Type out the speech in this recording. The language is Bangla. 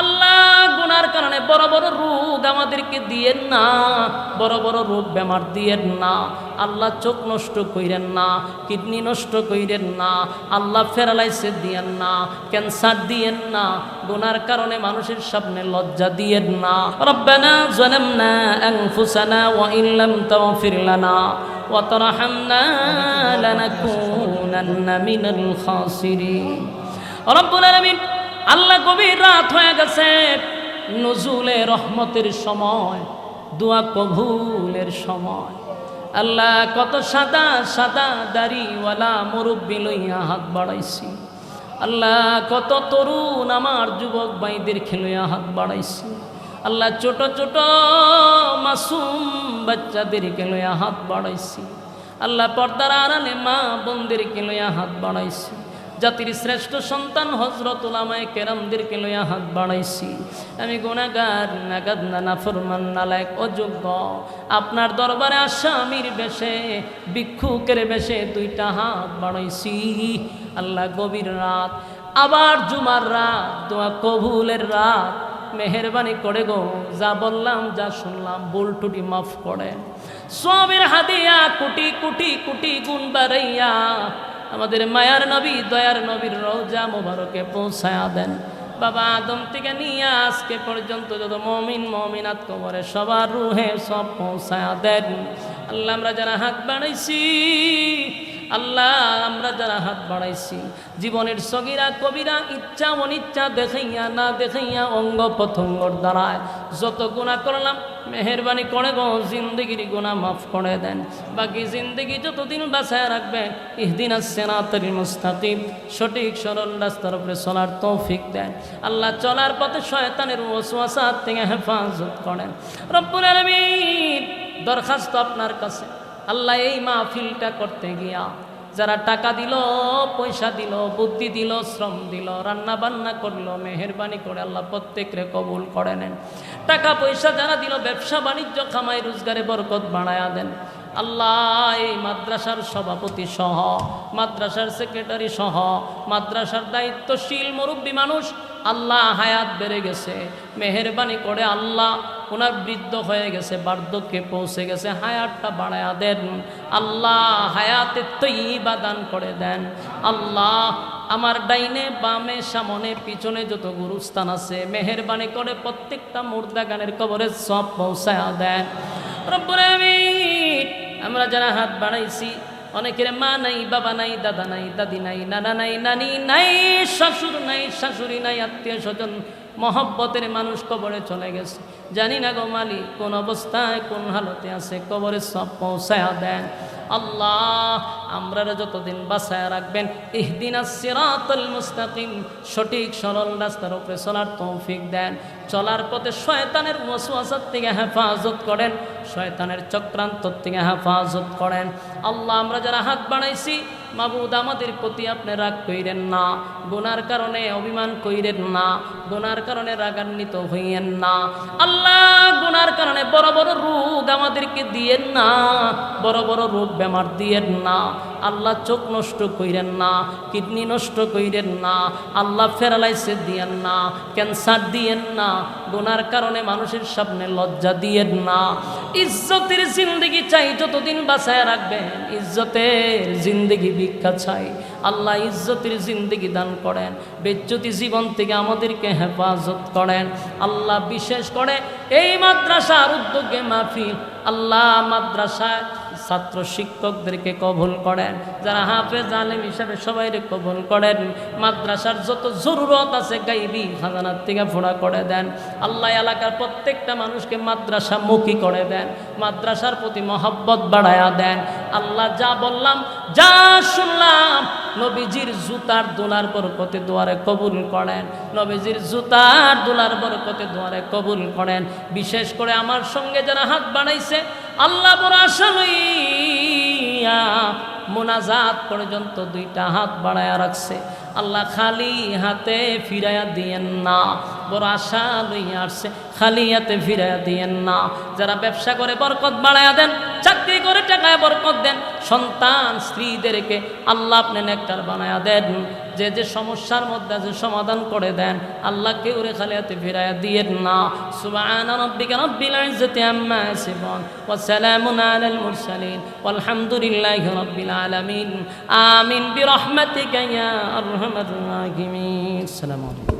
আল্লাহ গুনার কারণে বড় বড় রোগ আমাদেরকে দিয়েন না, বড় বড় রোগ বেমার দিয়েন না, আল্লাহ চোখ নষ্ট কইরেন না, কিডনি নষ্ট কইরেন না, আল্লাহ ফেরালাইসে দিয়েন না ক্যান্সার দিয়েন না, গুনার কারণে মানুষের সামনে লজ্জা দিয়েন না। রব্বানা জালামনা আনফুসানা ওয়া ইন লাম তাগফির লানা ওয়া তারহামনা লানাকুনান্না মিনাল খাসিরিন। রব্বুল আলামিন আল্লাহ গভীর রাত হয়ে গেছে। নজুলে রহমতের সময়, দোয়া কবুলের সময়। আল্লাহ কত সাদা সাদা দাড়িওয়ালা মুরব্বী লইয়া হাত বাড়াইছি। আল্লাহ কত তরুণ আমার যুবক ভাইদের খেলইয়া হাত বাড়াইছি। আল্লাহ ছোট ছোট মাসুম বাচ্চাদের লইয়া হাত বাড়াইছি। আল্লাহ পর্দার আড়ালে মা বোনদের লইয়া হাত বাড়াইছি। জাতির শ্রেষ্ঠ সন্তান হজরত ওলামায় কেরামদেরকে লইয়া হাত বাড়াইছি। আমি গুণাগার নাগাদ নানা ফরমান, নালায়ক, অযোগ্য। আপনার দরবারে আসামির বেশে, ভিক্ষুকের বেশে দুইটা হাত বাড়াইছি। আল্লাহ গভীর রাত। আবার জুমার রাত, দোয়া কবুলের রাত। মেহরবানি করে গো, যা বললাম, যা শুনলাম, ভুল টুটি মাফ করে। সবের হাদিয়া কুটি কুটি কুটি গুণ বাড়াইয়া আমাদের মায়ার নবী, দয়ার নবীর রোজা মোবারকে পৌঁছায়া দেন। বাবা আদম থেকে নিয়ে আজকে পর্যন্ত যত মমিন, মমিনাত কবরে সবার রুহে সব পৌঁছায়া দেন। আল্লাহ আমরা যারা হাত বাড়াইছি আল্লাহ, আমরা যারা হাত বাড়াইছি, জীবনের সগিরা, কবিরা, ইচ্ছা, অনিচ্ছা দেখাইয়া না দেখাইয়া অঙ্গ প্রত্যঙ্গর দ্বারায় যত গুণা করলাম, মেহরবানি করে গো, জিন্দগির গুণা মাফ করে দেন। বাকি জিন্দগি যতদিন বাসায় রাখবেন ইহদিন সেনাতরি মুস্তাকিম, সঠিক সরল রাস্তার উপরে চলার তৌফিক দেন। আল্লাহ চলার পথে শয়তানের ওয়াসওয়াসাত থেকে হেফাজত করেন। রব্বুল আলামিন, দরখাস্ত আপনার কাছে। আল্লাহ এই মাহফিলটা করতে গিয়া যারা টাকা দিল, পয়সা দিল, বুদ্ধি দিল, শ্রম দিল, রান্না বান্না করল, মেহরবানি করে আল্লাহ প্রত্যেকরে কবুল করে নেন। টাকা পয়সা যারা দিল, ব্যবসা বাণিজ্য খামাই রোজগারে বরকত বাড়ায়া দেন। আল্লাহ এই মাদ্রাসার সভাপতি সহ, মাদ্রাসার সেক্রেটারি সহ, মাদ্রাসার দায়িত্বশীল মুরব্বী মানুষ, আল্লাহ হায়াত বেড়ে গেছে। মেহরবানি করে আল্লাহ ওনার বৃদ্ধ হয়ে গেছে, বার্ধক্যে পৌঁছে গেছে, হায়াতটা বাড়ায়া দেন। আল্লাহ হায়াতে তৈবা দান করে দেন। আল্লাহ আমার ডাইনে, বামে, সামনে, পিছনে যত গুরুস্থান আছে, মেহরবানি করে প্রত্যেকটা মুর্দা গানের কবরে সব পৌঁছায়া দেন। আমরা যারা হাত বাড়াইছি অনেকের মা নাই, বাবা নাই, দাদা নাই, দাদি নাই, নানা নাই, নানি নাই, শ্বশুর নাই, শাশুড়ি নাই, আত্মীয় স্বজন, মহব্বতের মানুষ কবরে চলে গেছে। জানি না গো মালিক, কোন অবস্থায় কোন হালতে আছে কবরে সব পৌঁছায়া দেন। আল্লাহ আমরা যতদিন বাসায় রাখবেন, ইহদিন মুস্তাকিম, সঠিক সরল রাস্তার উপরে চলার তৌফিক দেন। চলার পথে শয়তানের ওয়াসওয়াসার থেকে হেফাজত করেন, শয়তানের চক্রান্তর থেকে হেফাজত করেন। আল্লাহ, আমরা যারা হাত বাড়াইছি মাবুদ, আমাদের প্রতি আপনি রাগ কইরেন না। বোনার কারণে অভিমান কইরেন না। বোনার কারণে রাগান্বিত হইয়েন না। আল্লাহ গুনার কারণে বড় বড় রোগ আমাদেরকে দিয়েন না। বড় বড় রোগ বেমার দিয়েন না। আল্লাহ চোখ নষ্ট কইরেন না, কিডনি নষ্ট কইরেন না, আল্লাহ ফেরালাইসে দিয়েন না, ক্যান্সার দিয়েন না, গোনার কারণে মানুষের সামনে লজ্জা দিয়েন না। ইজ্জতের জিন্দগি চাই, যতদিন বাঁচায় রাখবেন, ইজ্জতের জিন্দগি ভিক্ষা চাই। আল্লাহ ইজ্জতের জিন্দগি দান করেন, বেজ্জতি জীবন থেকে আমাদেরকে হেফাজত করেন। আল্লাহ বিশেষ করে এই মাদ্রাসার উদ্যোগে মাহফিল, আল্লাহ মাদ্রাসায় ছাত্র শিক্ষকদেরকে কবুল করেন। যারা হাফেজ, আলেম হিসাবে সবাইরে কবল করেন, মাদ্রাসার যত জরুরত আছে গাইবি খাজানার থেকে ফোড়া করে দেন। আল্লাহ এলাকার প্রত্যেকটা মানুষকে মাদ্রাসা মুখী করে দেন, মাদ্রাসার প্রতি মহব্বত বাড়ায়া দেন। আল্লাহ যা বললাম, যা শুনলাম নবীজির জুতার দোলার বরকতে দোয়ারে কবুল করেন। নবীজির জুতার দোলার বরকতে দোয়ারে কবুল করেন। বিশেষ করে আমার সঙ্গে যারা হাত বাড়াইছে, আল্লাহ মোনাজাত পর্যন্ত দুইটা হাত বাড়ায়া রাখছে। আল্লাহ খালি হাতে ফিরাইয়া দিয়েন না, বড় আশা লইয়া আসছে, খালি হাতে ফিরাইয়া দিয়েন না। যারা ব্যবসা করে বরকত বাড়াইয়া দেন করে টাকায় বরকত দেন। সন্তান, স্ত্রীদেরকে আল্লাহ আপনি নেকটার বানায়া দেন। যে যে সমস্যার মধ্যে আছে সমাধান করে দেন। আল্লাহ কেউ রে খালিয়াতে ফিরাইয়া দিয়েন না। সুবহান আম্মা আমিন বিরহমাতিকা ইয়া আরহামার আসসালামু আলাইকুম।